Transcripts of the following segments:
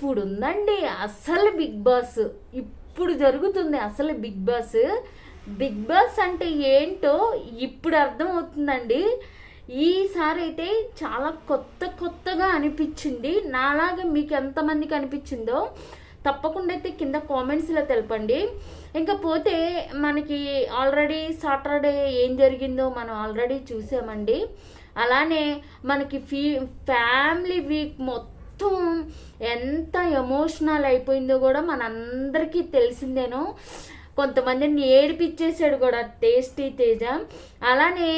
ఇప్పుడు ఉందండి అసలు బిగ్ బాస్. ఇప్పుడు జరుగుతుంది అసలు బిగ్ బాస్. బిగ్ బాస్ అంటే ఏంటో ఇప్పుడు అర్థమవుతుందండి. ఈసారి అయితే చాలా కొత్త కొత్తగా అనిపించింది. నాలాగా మీకు ఎంతమందికి అనిపించిందో తప్పకుండా అయితే కింద కామెంట్స్లో తెలపండి. ఇంకా పోతే మనకి ఆల్రెడీ సాటర్డే ఏం జరిగిందో మనం ఆల్రెడీ చూసామండి. అలానే మనకి ఫీ ఫ్యామిలీ వీక్ మొత్తం మొత్తం ఎంత ఎమోషనల్ అయిపోయిందో కూడా మనందరికీ తెలిసిందేనో. కొంతమందిని ఏడిపించేసాడు కూడా టేస్టీ తేజ. అలానే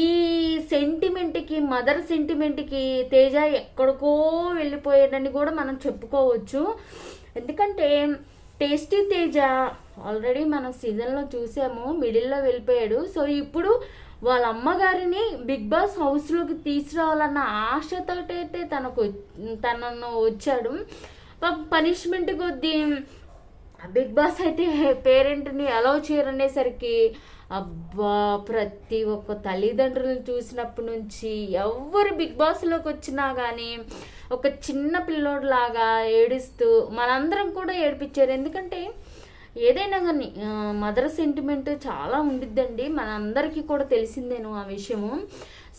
ఈ సెంటిమెంట్కి మదర్ సెంటిమెంట్కి తేజ ఎక్కడికో వెళ్ళిపోయాడని కూడా మనం చెప్పుకోవచ్చు. ఎందుకంటే టేస్టీ తేజ ఆల్రెడీ మనం సీజన్లో చూసాము మిడిల్లో వెళ్ళిపోయాడు. సో ఇప్పుడు వాళ్ళ అమ్మగారిని బిగ్ బాస్ హౌస్లోకి తీసుకురావాలన్న ఆశతోటైతే తనకు తనను వచ్చాడు. పనిష్మెంట్ కొద్దీ బిగ్ బాస్ అయితే పేరెంట్ని అలౌ చేయరనేసరికి అబ్బా ప్రతి ఒక్క తల్లిదండ్రులను చూసినప్పటి నుంచి ఎవరు బిగ్ బాస్లోకి వచ్చినా కానీ ఒక చిన్న పిల్లోడిలాగా ఏడుస్తూ మనందరం కూడా ఏడిపించారు. ఎందుకంటే ఏదైనా కానీ మదర్ సెంటిమెంట్ చాలా ఉండిద్దండి. మనందరికీ కూడా తెలిసిందేను ఆ విషయము.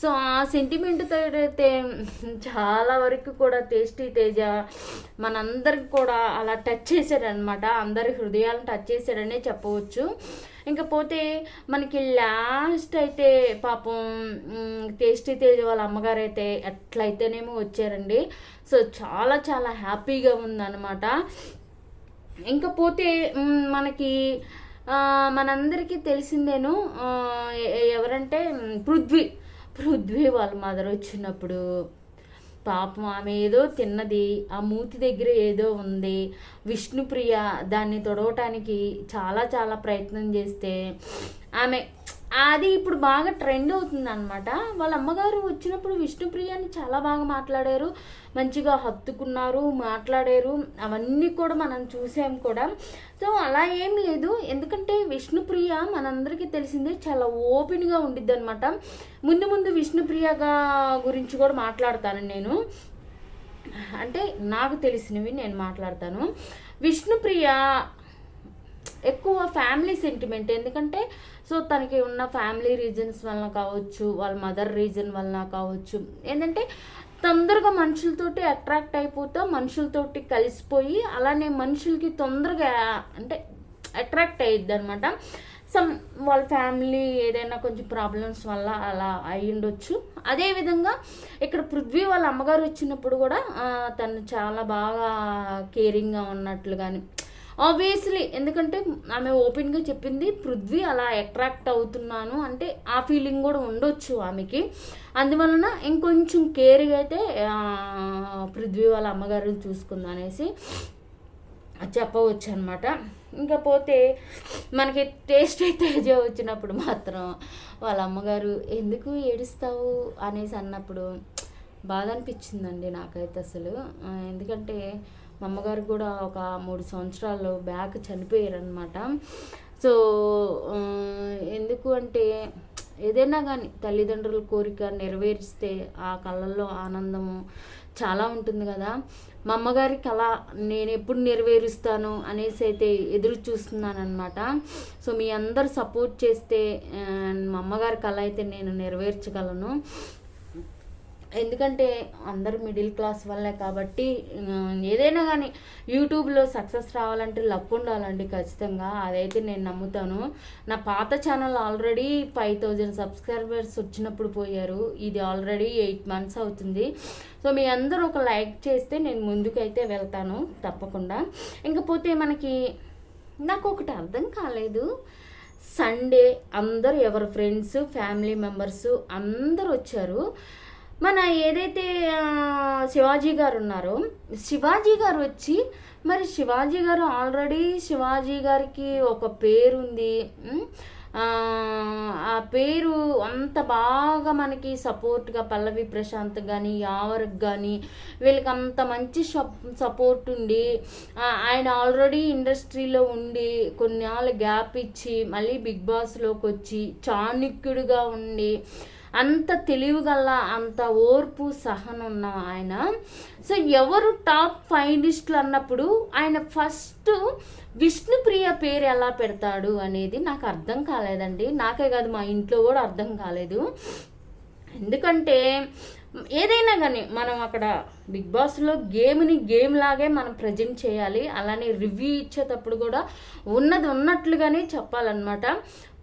సో ఆ సెంటిమెంట్తో అయితే చాలా వరకు కూడా టేస్టీ తేజ మనందరికి కూడా అలా టచ్ చేశాడనమాట అందరి హృదయాలను టచ్ చేశాడనే చెప్పవచ్చు. ఇంకపోతే మనకి లాస్ట్ అయితే పాపం టేస్టీ తేజ వాళ్ళ అమ్మగారు అయితే ఎట్లయితేనేమో వచ్చారండి. సో చాలా చాలా హ్యాపీగా ఉందన్నమాట. ఇంకా పోతే మనకి మనందరికీ తెలిసిందేను ఎవరంటే పృథ్వీ. పృథ్వీ వాళ్ళ మదర్ వచ్చినప్పుడు పాపం ఆమె ఏదో తిన్నది ఆ మూతి దగ్గర ఏదో ఉంది. విష్ణుప్రియ దాన్ని తొడవటానికి చాలా చాలా ప్రయత్నం చేస్తే ఆమె అది ఇప్పుడు బాగా ట్రెండ్ అవుతుంది అనమాట వాళ్ళ అమ్మగారు వచ్చినప్పుడు విష్ణుప్రియాని చాలా బాగా మాట్లాడారు. మంచిగా హత్తుకున్నారు మాట్లాడారు. అవన్నీ కూడా మనం చూసాం కూడా. సో అలా ఏం లేదు. ఎందుకంటే విష్ణుప్రియ మనందరికీ తెలిసిందే చాలా ఓపెన్గా ఉండిద్ది అనమాట ముందు ముందు విష్ణుప్రియగా గురించి కూడా మాట్లాడతాను నేను. అంటే నాకు తెలిసినవి నేను మాట్లాడతాను. విష్ణుప్రియ ఎక్కువ ఫ్యామిలీ సెంటిమెంట్. ఎందుకంటే సో తనకి ఉన్న ఫ్యామిలీ రీజన్స్ వలన కావచ్చు వాళ్ళ మదర్ రీజన్ వలన కావచ్చు. ఏంటంటే తొందరగా మనుషులతోటి అట్రాక్ట్ అయిపోతా మనుషులతోటి కలిసిపోయి అలానే మనుషులకి తొందరగా అంటే అట్రాక్ట్ అయ్యిద్ది అనమాట సమ్ వాళ్ళ ఫ్యామిలీ ఏదైనా కొంచెం ప్రాబ్లమ్స్ వల్ల అలా అయ్యుండొచ్చు. అదేవిధంగా ఇక్కడ పృథ్వీ వాళ్ళ అమ్మగారు వచ్చినప్పుడు కూడా తను చాలా బాగా కేరింగ్గా ఉన్నట్లు కానీ ఆబ్వియస్లీ ఎందుకంటే ఆమె ఓపెన్గా చెప్పింది పృథ్వీ అలా అట్రాక్ట్ అవుతున్నాను అంటే ఆ ఫీలింగ్ కూడా ఉండొచ్చు ఆమెకి. అందువలన ఇంకొంచెం కేర్గా అయితే పృథ్వీ వాళ్ళ అమ్మగారు చూసుకుందనేసి చెప్పవచ్చు అనమాట ఇంకా పోతే మనకి టేస్ట్ అయితే వచ్చినప్పుడు మాత్రం వాళ్ళ అమ్మగారు ఎందుకు ఏడుస్తావు? అనేసి అన్నప్పుడు బాధ అనిపించిందండి నాకైతే అసలు. ఎందుకంటే మా అమ్మగారు కూడా ఒక మూడు సంవత్సరాలు బ్యాక్ చనిపోయారనమాట సో ఎందుకు అంటే ఏదైనా కానీ తల్లిదండ్రుల కోరిక నెరవేరిస్తే ఆ కళ్ళల్లో ఆనందము చాలా ఉంటుంది కదా. మా అమ్మగారి కళ నేను ఎప్పుడు నెరవేరుస్తాను అనేసి అయితే ఎదురు చూస్తున్నానమాట అనమాట సో మీ అందరు సపోర్ట్ చేస్తే మా అమ్మగారి కళ అయితే నేను నెరవేర్చగలను. ఎందుకంటే అందరు మిడిల్ క్లాస్ వల్లే కాబట్టి ఏదైనా కానీ యూట్యూబ్లో సక్సెస్ రావాలంటే లక్ ఉండాలండి ఖచ్చితంగా. అదైతే నేను నమ్ముతాను. నా పాత channel already five thousand subscribers వచ్చినప్పుడు పోయారు. ఇది ఆల్రెడీ ఎయిట్ మంత్స్ అవుతుంది. సో మీ అందరూ ఒక లైక్ చేస్తే నేను ముందుకైతే వెళ్తాను తప్పకుండా. ఇంకపోతే మనకి నాకు ఒకటి అర్థం కాలేదు. సండే అందరు ఎవరి ఫ్రెండ్స్ ఫ్యామిలీ మెంబర్స్ అందరు వచ్చారు. మన ఏదైతే శివాజీ గారు ఉన్నారో శివాజీ గారు వచ్చి మరి శివాజీ గారు ఆల్రెడీ శివాజీ గారికి ఒక పేరుంది ఆ పేరు అంత బాగా మనకి సపోర్ట్గా పల్లవి ప్రశాంత్ కానీ యావరికి కానీ వీళ్ళకి అంత మంచి సపోర్ట్ ఉండి ఆయన ఆల్రెడీ ఇండస్ట్రీలో ఉండి కొన్ని గ్యాప్ ఇచ్చి మళ్ళీ బిగ్ బాస్లోకి వచ్చి చాణుక్యుడిగా ఉండి అంత తెలివిగల అంత ఓర్పు సహనం ఉన్న ఆయన. సో ఎవరు టాప్ ఫైనలిస్టులు అన్నప్పుడు ఆయన ఫస్ట్ విష్ణుప్రియ పేరు ఎలా పెడతాడు అనేది నాకు అర్థం కాలేదండి. నాకే కాదు మా ఇంట్లో కూడా అర్థం కాలేదు. ఎందుకంటే ఏదైనా కానీ మనం అక్కడ బిగ్ బాస్లో గేమ్ని గేమ్ లాగే మనం ప్రజెంట్ చేయాలి. అలానే రివ్యూ ఇచ్చేటప్పుడు కూడా ఉన్నది ఉన్నట్లుగానే చెప్పాలన్నమాట.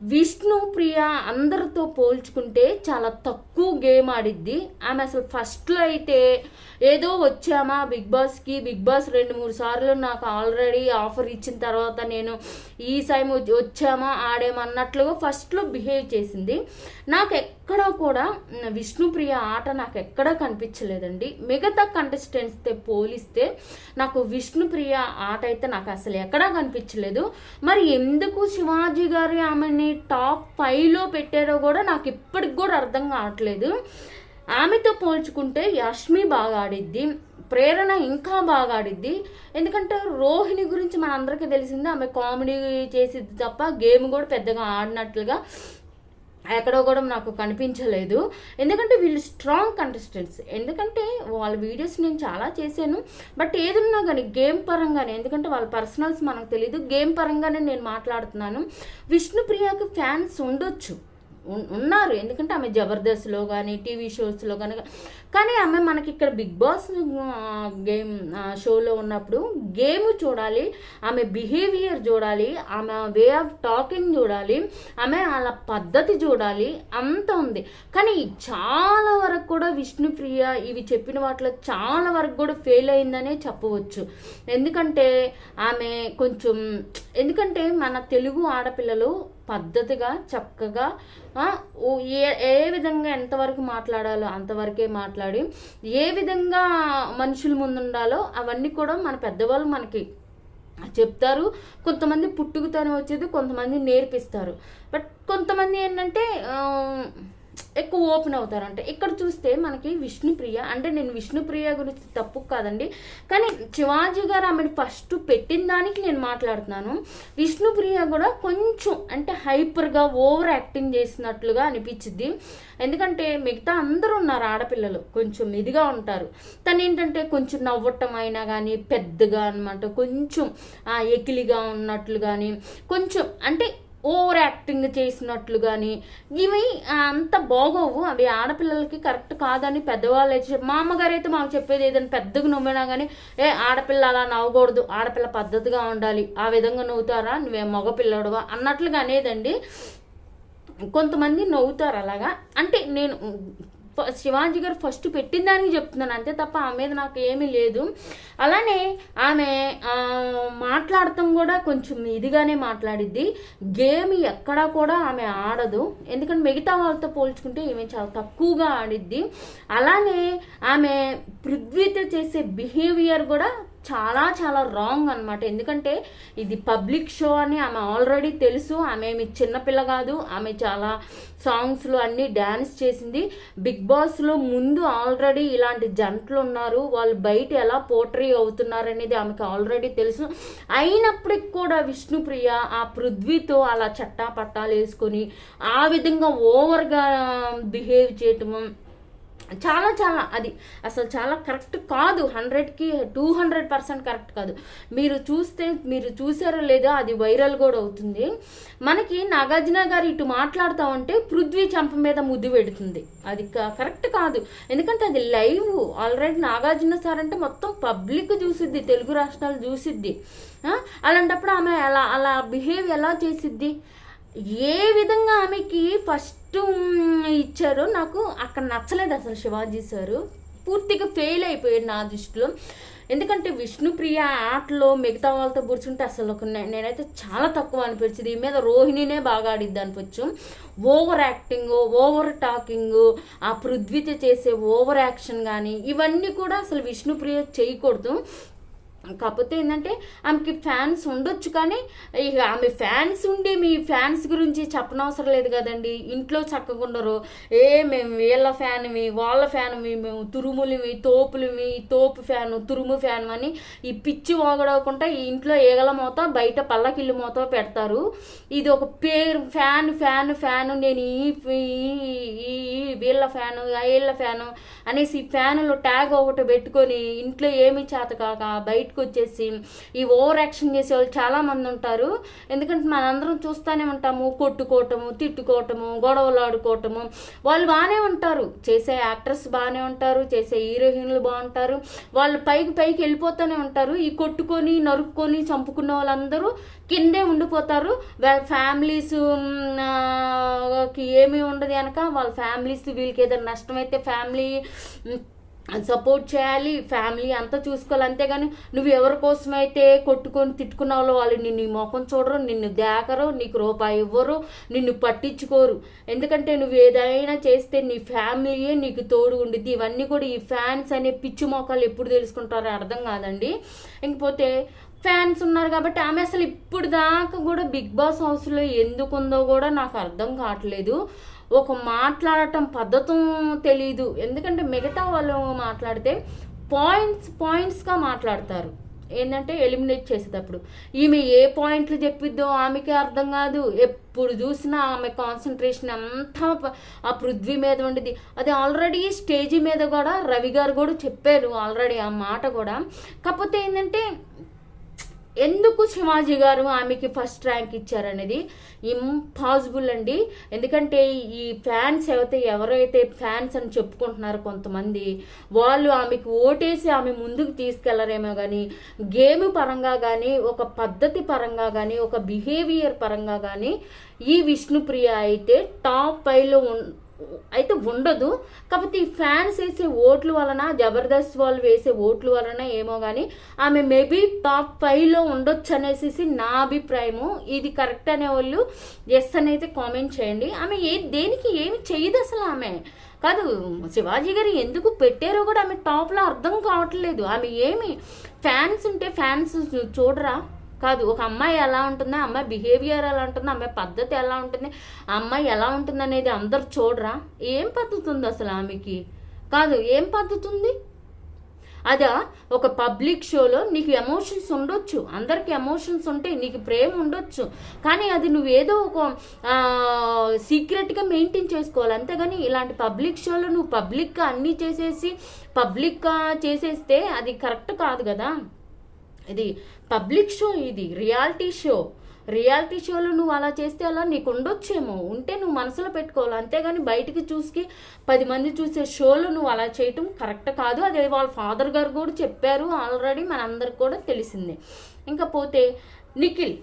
విష్ణు ప్రియ అందరితో పోల్చుకుంటే చాలా తక్కువ గేమ్ ఆడిద్ది. ఆమె అసలు ఫస్ట్లో అయితే ఏదో వచ్చామా బిగ్ బాస్కి బిగ్ బాస్ రెండు మూడు సార్లు నాకు ఆల్రెడీ ఆఫర్ ఇచ్చిన తర్వాత నేను ఈ సైమ్ వచ్చామా ఆడేమన్నట్లుగా ఫస్ట్లో బిహేవ్ చేసింది. నాకు ఎక్కడా కూడా విష్ణుప్రియ ఆట నాకు ఎక్కడా కనిపించలేదండి. మిగతా కంటెస్టెంట్స్తో పోలిస్తే నాకు విష్ణుప్రియ ఆట అయితే నాకు అసలు ఎక్కడా కనిపించలేదు. మరి ఎందుకు శివాజీ గారు ఆమెని టాప్ ఫైవ్లో పెట్టారో కూడా నాకు ఇప్పటికి కూడా అర్థం కావట్లేదు. ఆమెతో పోల్చుకుంటే యష్మి బాగా ఆడిద్ది ప్రేరణ ఇంకా బాగా ఆడిద్ది. ఎందుకంటే రోహిణి గురించి మన అందరికీ తెలిసింది ఆమె కామెడీ చేసిద్ది తప్ప గేమ్ కూడా పెద్దగా ఆడినట్లుగా ఎక్కడో కూడా నాకు కనిపించలేదు. ఎందుకంటే వీళ్ళు స్ట్రాంగ్ కంటెస్టెంట్స్ ఎందుకంటే వాళ్ళ వీడియోస్ నేను చాలా చేశాను. బట్ ఏదున్నా కానీ గేమ్ పరంగానే ఎందుకంటే వాళ్ళ పర్సనల్స్ మనకు తెలియదు గేమ్ పరంగానే నేను మాట్లాడుతున్నాను. విష్ణుప్రియకి ఫ్యాన్స్ ఉండొచ్చు. ఉన్నారు. ఎందుకంటే ఆమె జబర్దస్త్లో కానీ టీవీ షోస్లో కానీ కానీ ఆమె మనకి ఇక్కడ బిగ్ బాస్ గేమ్ షోలో ఉన్నప్పుడు గేమ్ చూడాలి ఆమె బిహేవియర్ చూడాలి ఆమె వే ఆఫ్ టాకింగ్ చూడాలి ఆమె వాళ్ళ పద్ధతి చూడాలి అంత ఉంది. కానీ చాలా వరకు కూడా విష్ణుప్రియ ఇవి చెప్పిన వాటిలో చాలా వరకు కూడా ఫెయిల్ అయిందనే చెప్పవచ్చు. ఎందుకంటే ఆమె కొంచెం ఎందుకంటే మన తెలుగు ఆడపిల్లలు పద్ధతిగా చక్కగా ఏ ఏ విధంగా ఎంతవరకు మాట్లాడాలో అంతవరకే మాట్లాడి ఏ విధంగా మనుషుల ముందు ఉండాలో అవన్నీ కూడా మన పెద్దవాళ్ళు మనకి చెప్తారు. కొంతమంది పుట్టుకతోనే వచ్చేది కొంతమంది నేర్పిస్తారు. బట్ కొంతమంది ఏంటంటే ఎక్కువ ఓపెన్ అవుతారంట ఇక్కడ చూస్తే మనకి విష్ణుప్రియ అంటే నేను విష్ణుప్రియ గురించి తప్పు కాదండి. కానీ శివాజీ గారు ఆమెను ఫస్ట్ పెట్టిన దానికి నేను మాట్లాడుతున్నాను. విష్ణుప్రియ కూడా కొంచెం అంటే హైపర్గా ఓవర్ యాక్టింగ్ చేసినట్లుగా అనిపించింది. ఎందుకంటే మిగతా అందరూ ఉన్నారు ఆడపిల్లలు కొంచెం ఇదిగా ఉంటారు. తను ఏంటంటే కొంచెం నవ్వటం అయినా కానీ పెద్దగా అనమాట కొంచెం ఎకిలిగా ఉన్నట్లు కానీ కొంచెం అంటే ఓవర్ యాక్టింగ్ చేసినట్లు కానీ ఇవి అంత బాగోవు. అవి ఆడపిల్లలకి కరెక్ట్ కాదని పెద్దవాళ్ళు అయితే మా అమ్మగారు అయితే మాకు చెప్పేది ఏదైనా పెద్దగా నవ్వినా కానీ ఏ ఆడపిల్ల అలా నవ్వకూడదు. ఆడపిల్ల పద్ధతిగా ఉండాలి. ఆ విధంగా నవ్వుతారా? నువ్వే మగపిల్లడువా అన్నట్లుగా అనేదండి. కొంతమంది నవ్వుతారు అలాగా. అంటే నేను శివాజీ గారు ఫస్ట్ పెట్టిన దానికి చెప్తున్నాను. అంతే తప్ప ఆమె మీద నాకు ఏమీ లేదు. అలానే ఆమె మాట్లాడటం కూడా కొంచెం ఇదిగానే మాట్లాడిద్ది. గేమ్ ఎక్కడా కూడా ఆమె ఆడదు. ఎందుకంటే మిగతా వాళ్ళతో పోల్చుకుంటే ఈమె చాలా తక్కువగా ఆడిద్ది. అలానే ఆమె పృథ్వీతో చేసే బిహేవియర్ కూడా చాలా చాలా రాంగ్ అనమాట ఎందుకంటే ఇది పబ్లిక్ షో అని ఆమె ఆల్రెడీ తెలుసు. ఆమె మీ చిన్నపిల్ల కాదు. ఆమె చాలా సాంగ్స్లో అన్నీ డ్యాన్స్ చేసింది. బిగ్ బాస్లో ముందు ఆల్రెడీ ఇలాంటి జంటలు ఉన్నారు. వాళ్ళు బయట ఎలా పోట్రీ అవుతున్నారు అనేది ఆమెకు ఆల్రెడీ తెలుసు. అయినప్పటికి కూడా విష్ణుప్రియ ఆ పృథ్వీతో అలా చట్టా పట్టాలు వేసుకొని ఆ విధంగా ఓవర్గా బిహేవ్ చేయటము చాలా చాలా అది అసలు చాలా కరెక్ట్ కాదు. హండ్రెడ్కి టూ హండ్రెడ్ పర్సెంట్ కరెక్ట్ కాదు. మీరు చూస్తే మీరు చూసారో లేదో అది వైరల్ కూడా అవుతుంది. మనకి నాగార్జున గారు ఇటు మాట్లాడుతూ ఉంటే పృథ్వీ చంప మీద ముద్దు పెడుతుంది. అది కరెక్ట్ కాదు. ఎందుకంటే అది లైవ్. ఆల్రెడీ నాగార్జున సార్ అంటే మొత్తం పబ్లిక్ చూసిద్ది తెలుగు రాష్ట్రాలు చూసిద్ది. అలాంటప్పుడు ఆమె అలా అలా బిహేవ్ ఎలా చేసిద్ది? ఏ విధంగా ఆమెకి ఫస్ట్ ఇచ్చారో నాకు అక్కడ నచ్చలేదు అసలు శివాజీ సారు. పూర్తిగా ఫెయిల్ అయిపోయాడు నా దృష్టిలో. ఎందుకంటే విష్ణుప్రియ ఆటలో మిగతా వాళ్ళతో కూర్చుంటే అసలు ఒక నేనైతే చాలా తక్కువ అనిపించింది. ఈ మీద రోహిణినే బాగా ఆడిద్ది అనిపించు. ఓవర్ యాక్టింగ్ ఓవర్ టాకింగ్ ఆ పృథ్వీతో చేసే ఓవర్ యాక్షన్ కానీ ఇవన్నీ కూడా అసలు విష్ణుప్రియ చేయకూడదు. కాకపోతే ఏంటంటే ఆమెకి ఫ్యాన్స్ ఉండొచ్చు కానీ ఇక ఆమె ఫ్యాన్స్ ఉండి మీ ఫ్యాన్స్ గురించి చెప్పనవసరం లేదు కదండి. ఇంట్లో చక్కగా ఉండరు. ఏ మేము వీళ్ళ ఫ్యాన్వి వాళ్ళ ఫ్యాన్వి మేము తురుములవి తోపులవి తోపు ఫ్యాను తురుము ఫ్యాన్ అని ఈ పిచ్చి వాగడవకుండా ఈ ఇంట్లో ఏగల మోత బయట పల్లకిల్లు మోత పెడతారు. ఇది ఒక పేరు ఫ్యాన్ ఫ్యాన్ ఫ్యాన్ నేను ఈ ఈ- ఈ వీళ్ళ ఫ్యాను వీళ్ళ ఫ్యాను అనేసి ఫ్యాన్లో ట్యాగ్ ఒకటి పెట్టుకొని ఇంట్లో ఏమి చేత కాక బయటకు వచ్చేసి ఈ ఓవర్ యాక్షన్ చేసే వాళ్ళు చాలా మంది ఉంటారు. ఎందుకంటే మనందరం చూస్తూనే ఉంటాము కొట్టుకోవటము తిట్టుకోవటము గొడవలు ఆడుకోవటము. వాళ్ళు బాగానే ఉంటారు. చేసే యాక్టర్స్ బాగానే ఉంటారు చేసే హీరోయిన్లు బాగుంటారు. వాళ్ళు పైకి పైకి వెళ్ళిపోతూనే ఉంటారు. ఈ కొట్టుకొని నరుక్కొని చంపుకున్న వాళ్ళందరూ కిందే ఉండిపోతారు. వాళ్ళ ఫ్యామిలీస్ ఏమీ ఉండదు కనుక వాళ్ళ ఫ్యామిలీస్ వీళ్ళకి ఏదైనా నష్టమైతే ఫ్యామిలీ సపోర్ట్ చేయాలి ఫ్యామిలీ అంతా చూసుకోవాలి. అంతేగాని నువ్వు ఎవరి కోసమైతే కొట్టుకొని తిట్టుకున్నావో వాళ్ళు నిన్ను మొఖం చూడరు నిన్ను దేకరు నీకు రూపాయి ఇవ్వరు నిన్ను పట్టించుకోరు. ఎందుకంటే నువ్వు ఏదైనా చేస్తే నీ ఫ్యామిలీయే నీకు తోడు ఉండిద్ది. ఇవన్నీ కూడా ఈ ఫ్యాన్స్ అనే పిచ్చి మొక్కలు ఎప్పుడు తెలుసుకుంటారో అర్థం కాదండి. ఇంకపోతే ఫ్యాన్స్ ఉన్నారు కాబట్టి ఆమె అసలు ఇప్పుడు దాకా కూడా బిగ్ బాస్ హౌస్లో ఎందుకు ఉందో కూడా నాకు అర్థం కావట్లేదు. ఒక మాట్లాడటం పద్ధతం తెలీదు. ఎందుకంటే మిగతా వాళ్ళు మాట్లాడితే పాయింట్స్ పాయింట్స్గా మాట్లాడతారు. ఏంటంటే ఎలిమినేట్ చేసేటప్పుడు. ఈమె ఏ పాయింట్లు చెప్పిద్దో ఆమెకే అర్థం కాదు. ఎప్పుడు చూసినా ఆమె కాన్సన్ట్రేషన్ అంతా ఆ పృథ్వీ మీద ఉండేది అది ఆల్రెడీ స్టేజీ మీద కూడా రవి గారు కూడా చెప్పారు ఆల్రెడీ ఆ మాట కూడా. కాకపోతే ఏంటంటే ఎందుకు శివాజీ గారు ఆమెకి ఫస్ట్ ర్యాంక్ ఇచ్చారనేది ఇంపాసిబుల్ అండి. ఎందుకంటే ఈ ఫ్యాన్స్ ఎవరైతే ఎవరైతే ఫ్యాన్స్ అని చెప్పుకుంటున్నారో కొంతమంది వాళ్ళు ఆమెకు ఓటేసి ఆమె ముందుకు తీసుకెళ్ళరేమో కానీ గేమ్ పరంగా కానీ ఒక పద్ధతి పరంగా కానీ ఒక బిహేవియర్ పరంగా కానీ ఈ విష్ణుప్రియ అయితే టాప్ ఫైవ్లో అయితే ఉండదు. కాకపోతే ఈ ఫ్యాన్స్ వేసే ఓట్ల వలన జబర్దస్త్ వాళ్ళు వేసే ఓట్ల వలన ఏమో కానీ ఆమె మేబీ టాప్ ఫైవ్లో ఉండొచ్చు అనేసి నా అభిప్రాయము. ఇది కరెక్ట్ అనే వాళ్ళు ఎస్ అని అయితే కామెంట్ చేయండి. ఆమె ఏ దేనికి ఏమి చేయదు అసలు ఆమె. కాదు శివాజీ గారు ఎందుకు పెట్టారో కూడా ఆమె టాప్లో అర్థం కావట్లేదు. ఆమె ఏమి ఫ్యాన్స్ ఉంటే ఫ్యాన్స్ చూడరా? కాదు ఒక అమ్మాయి ఎలా ఉంటుంది ఆ అమ్మాయి బిహేవియర్ ఎలా ఉంటుంది అమ్మాయి పద్ధతి ఎలా ఉంటుంది ఆ అమ్మాయి ఎలా ఉంటుంది అనేది అందరు చూడరా? ఏం పద్ధతి ఉంది అసలు ఆమెకి? కాదు ఏం పద్ధతి ఉంది అదా ఒక పబ్లిక్ షోలో నీకు ఎమోషన్స్ ఉండొచ్చు అందరికి ఎమోషన్స్ ఉంటాయి నీకు ప్రేమ ఉండొచ్చు కానీ అది నువ్వు ఏదో ఒక సీక్రెట్గా మెయింటైన్ చేసుకోవాలి. అంతేగాని ఇలాంటి పబ్లిక్ షోలో నువ్వు పబ్లిక్గా అన్నీ చేసేసి పబ్లిక్గా చేసేస్తే అది కరెక్ట్ కాదు కదా? ఇది పబ్లిక్ షో ఇది రియాలిటీ షో. రియాలిటీ షోలో నువ్వు అలా చేస్తే అలా నీకు ఉండొచ్చేమో. ఉంటే నువ్వు మనసులో పెట్టుకోవాలి. అంతేగాని బయటికి చూసి పది మంది చూసే షోలో నువ్వు అలా చేయటం కరెక్ట్ కాదు. అదే వాళ్ళ ఫాదర్ గారు కూడా చెప్పారు ఆల్రెడీ మనందరికి కూడా తెలిసిందే. ఇంకా పోతే నిఖిల్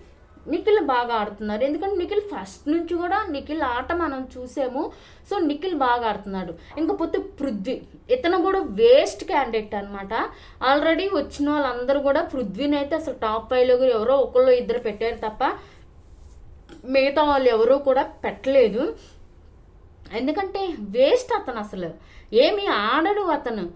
నిఖిల్ బాగా ఆడుతున్నారు. ఎందుకంటే నిఖిల్ ఫస్ట్ నుంచి కూడా నిఖిల్ ఆట మనం చూసాము. సో నిఖిల్ బాగా ఆడుతున్నాడు. ఇంకపోతే పృథ్వీ. ఇతను కూడా వేస్ట్ క్యాండిడేట్ అనమాట ఆల్రెడీ వచ్చిన వాళ్ళందరూ కూడా పృథ్వీని అయితే అసలు టాప్ ఫైవ్లో కూడా ఎవరో ఒకళ్ళు ఇద్దరు పెట్టారు తప్ప మిగతా వాళ్ళు ఎవరూ కూడా పెట్టలేదు. ఎందుకంటే వేస్ట్ అతను అసలు. ఏమి ఆడడు అతను.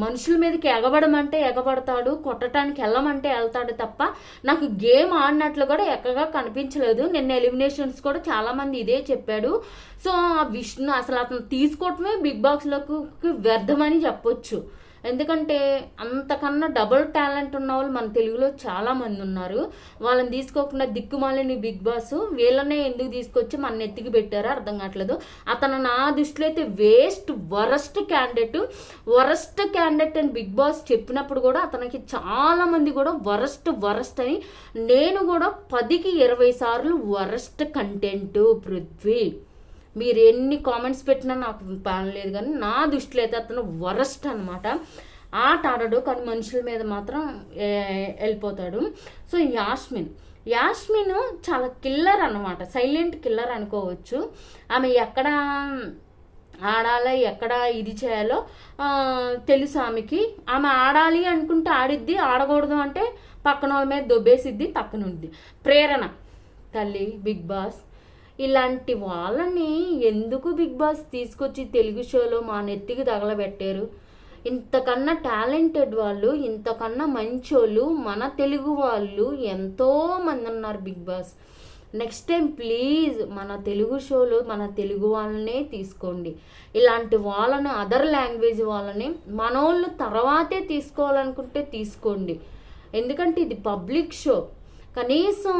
మనుషుల మీదకి ఎగబడమంటే ఎగబడతాడు కొట్టడానికి వెళ్ళమంటే వెళ్తాడు తప్ప నాకు గేమ్ ఆడినట్లు కూడా ఎక్కగా కనిపించలేదు. నిన్న ఎలిమినేషన్స్ కూడా చాలామంది ఇదే చెప్పాడు. సో ఆ విష్ణు అసలు అతను తీసుకోవటమే బిగ్ బాక్స్లోకి వ్యర్థమని చెప్పొచ్చు. ఎందుకంటే అంతకన్నా డబుల్ టాలెంట్ ఉన్న వాళ్ళు మన తెలుగులో చాలామంది ఉన్నారు. వాళ్ళని తీసుకోకుండా దిక్కుమాలిని బిగ్ బాస్ వీళ్ళనే ఎందుకు తీసుకొచ్చి మన ఎత్తికి పెట్టారో అర్థం కావట్లేదు. అతను నా దృష్టిలో అయితే waste worst candidate worst candidate అని బిగ్ బాస్ చెప్పినప్పుడు కూడా అతనికి చాలామంది కూడా వరస్ట్ వరస్ట్ అని. నేను కూడా పదికి ఇరవై సార్లు వరస్ట్ కంటెంట్ పృథ్వీ. మీరు ఎన్ని కామెంట్స్ పెట్టినా నాకు పని లేదు కానీ నా దృష్టిలో అయితే అతను వరస్ట్ అనమాట ఆట ఆడడు కానీ మనుషుల మీద మాత్రం వెళ్ళిపోతాడు. సో యాస్మిన్. యాస్మిన్ చాలా కిల్లర్ అనమాట సైలెంట్ కిల్లర్ అనుకోవచ్చు. ఆమె ఎక్కడ ఆడాలి ఎక్కడ ఇది చేయాలో తెలుసు ఆమెకి. ఆమె ఆడాలి అనుకుంటే ఆడిద్ది ఆడకూడదు అంటే పక్కన వాళ్ళ మీద దొబ్బేసిద్ది పక్కన ఉంది ప్రేరణ. తల్లి బిగ్ బాస్ ఇలాంటి వాళ్ళని ఎందుకు బిగ్ బాస్ తీసుకొచ్చి తెలుగు షోలో మా నెత్తికి తగలబెట్టారు? ఇంతకన్నా టాలెంటెడ్ వాళ్ళు ఇంతకన్నా మంచోళ్ళు మన తెలుగు వాళ్ళు ఎంతో మంది ఉన్నారు Bigg Boss. Next time please మన తెలుగు షోలో మన తెలుగు వాళ్ళనే తీసుకోండి. ఇలాంటి వాళ్ళని అదర్ లాంగ్వేజ్ వాళ్ళని మనోళ్ళు తర్వాతే తీసుకోవాలనుకుంటే తీసుకోండి. ఎందుకంటే ఇది పబ్లిక్ షో. కనీసం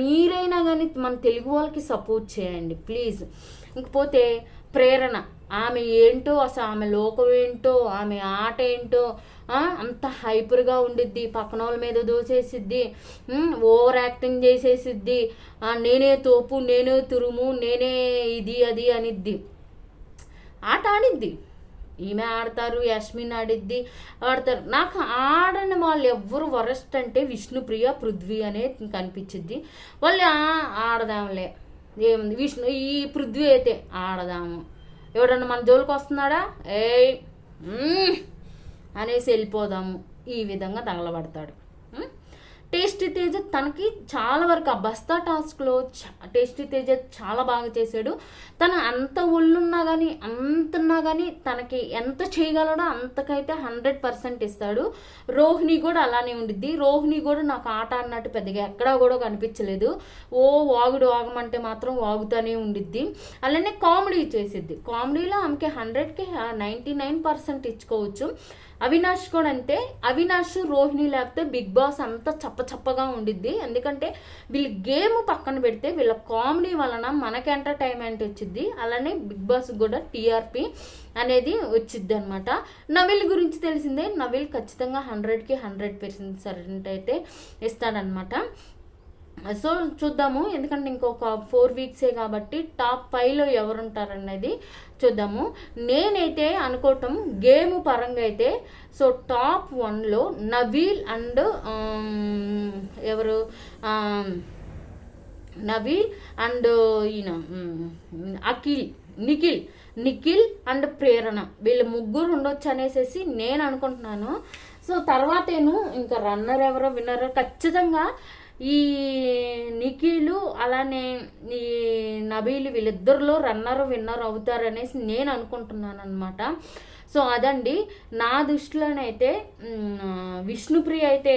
మీరైనా కానీ మన తెలుగు వాళ్ళకి సపోర్ట్ చేయండి ప్లీజ్ ఇంకపోతే ప్రేరణ. ఆమె ఏంటో అసలు ఆమె లోకం ఏంటో ఆమె ఆట ఏంటో అంత హైపర్గా ఉండిద్ది. పక్కన వాళ్ళ మీద దోసేసిద్ది. Over acting చేసేసిద్ది. నేనే తోపు నేనే తురుము నేనే ఇది అది అనిద్ది. ఆట ఆడిద్ది. ఈమె ఆడతారు యస్మిన్ ఆడిద్ది ఆడతారు. నాకు ఆడని వాళ్ళు ఎవ్వరు వరస్ట్ అంటే విష్ణుప్రియ పృథ్వీ అనే కనిపించిద్ది. వాళ్ళు ఆడదాంలే. ఏముంది? విష్ణు ఈ పృథ్వీ అయితే ఆడదాము. ఎవడన్నా మన జోలికి వస్తున్నాడా? ఏయ్ అనేసి వెళ్ళిపోదాము. ఈ విధంగా తగలబడతాడు. టేస్టీ తేజ తనకి చాలా వరకు ఆ బస్తా టాస్క్లో చ- టేస్టీ తేజ చాలా బాగా చేశాడు. తను అంత ఒళ్ళున్నా కానీ అంతున్నా కానీ తనకి ఎంత చేయగలడో అంతకైతే హండ్రెడ్ పర్సెంట్ ఇస్తాడు. రోహిణి కూడా అలానే ఉండిద్ది. రోహిణి కూడా నాకు ఆట అన్నట్టు పెద్దగా ఎక్కడా కూడా కనిపించలేదు. ఓ వాగుడు వాగమంటే మాత్రం వాగుతూనే ఉండిద్ది. అలానే కామెడీ చేసిద్ది. కామెడీలో ఆమెకి హండ్రెడ్కి నైంటీ నైన్ పర్సెంట్ ఇచ్చుకోవచ్చు. అవినాష్ కూడా అంతే. అవినాష్ రోహిణి లేకపోతే బిగ్ బాస్ అంతా చప్ప చప్పగా ఉండిద్ది. ఎందుకంటే వీళ్ళ గేమ్ పక్కన పెడితే వీళ్ళ కామెడీ వలన మనకి ఎంటర్టైన్మెంట్ వచ్చింది అలానే బిగ్ బాస్ కూడా టీఆర్పి అనేది వచ్చిద్ది అనమాట నవీల్ గురించి తెలిసిందే. నవీల్ ఖచ్చితంగా హండ్రెడ్కి హండ్రెడ్ పర్సెంట్ అయితే ఇస్తాడనమాట సో చూద్దాము. ఎందుకంటే ఇంకొక ఫోర్ వీక్సే కాబట్టి టాప్ ఫైవ్లో ఎవరుంటారనేది చూద్దాము. నేనైతే అనుకోవటం గేమ్ పరంగా అయితే సో టాప్ వన్లో నవీల్ అండ్ ఎవరు? నవీల్ అండ్ ఈయన అఖిల్ నిఖిల్ నిఖిల్ అండ్ ప్రేరణ. వీళ్ళు ముగ్గురు ఉండొచ్చు అనేసి నేను అనుకుంటున్నాను. సో తర్వాతేను ఇంకా రన్నర్ ఎవరో విన్నరో ఖచ్చితంగా ఈ నిఖిలు అలానే ఈ నబీలు వీళ్ళిద్దరిలో రన్నర్ విన్నర్ అవుతారనేసి నేను అనుకుంటున్నాను అనమాట సో అదండి. నా దృష్టిలోనైతే విష్ణుప్రియ అయితే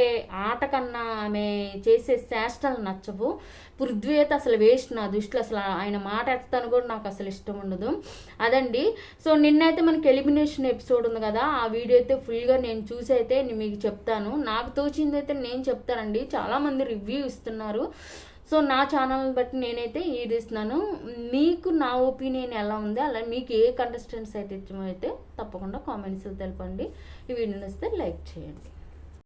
ఆట కన్నా ఆమె చేసే చేష్టలు నచ్చవు. పృథ్వీ అయితే అసలు వేస్ట్ నా దృష్టిలో. అసలు ఆయన మాట ఎత్తాను కూడా నాకు అసలు ఇష్టం ఉండదు. అదండి. సో నిన్నైతే మనకి ఎలిమినేషన్ ఎపిసోడ్ ఉంది కదా ఆ వీడియో అయితే ఫుల్గా నేను చూసి అయితే నేను మీకు చెప్తాను. నాకు తోచింది అయితే నేను చెప్తానండి. చాలామంది రివ్యూ ఇస్తున్నారు. సో నా ఛానల్ బట్టి నేనైతే ఇది ఇస్తున్నాను. మీకు నా ఒపీనియన్ ఎలా ఉంది? అలా మీకు ఏ కంటెస్టెంట్స్ అయితే ఇష్టమో అయితే తప్పకుండా కామెంట్స్ తెలపండి. ఈ వీడియోని వస్తే లైక్ చేయండి.